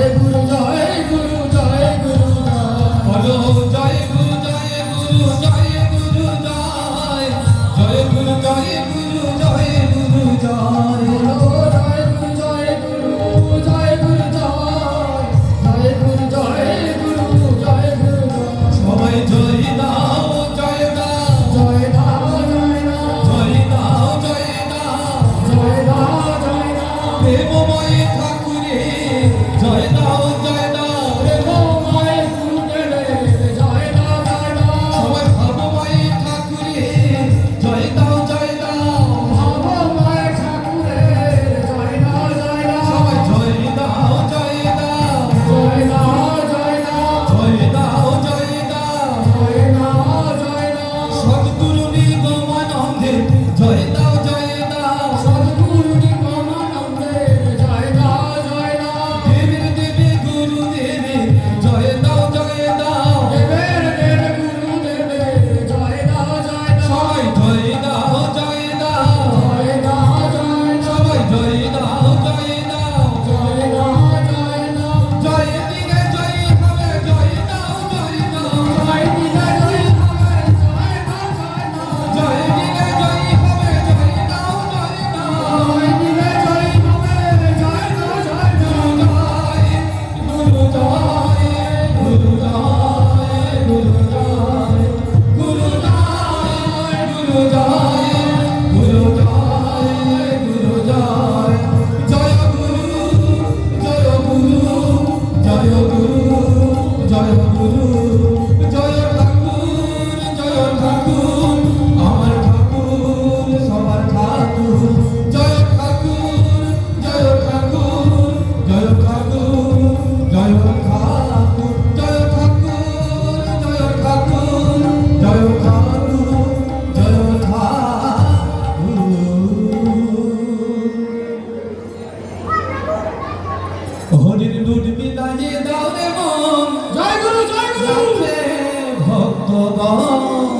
Alléluia. Oh.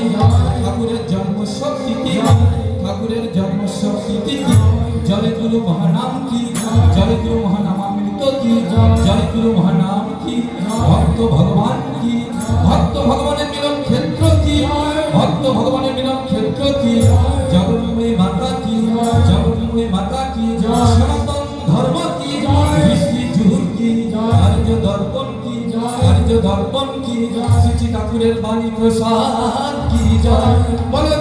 কি ঠাকুরের জন্ম শক্তি কি ঠাকুরের জন্ম শক্তি কি জয়। গুরু মহানাম কি জয় গুরু মহানামামৃত কি জয় গুরু মহানাম কি ভক্ত ভগবান কি ভক্ত ভগবানের মিলন ক্ষেত্র কি ভক্ত ভগবানের মিলন ক্ষেত্র কি জগন্ময়ী ঠাকুরের বাণী প্রসাদ কি বলো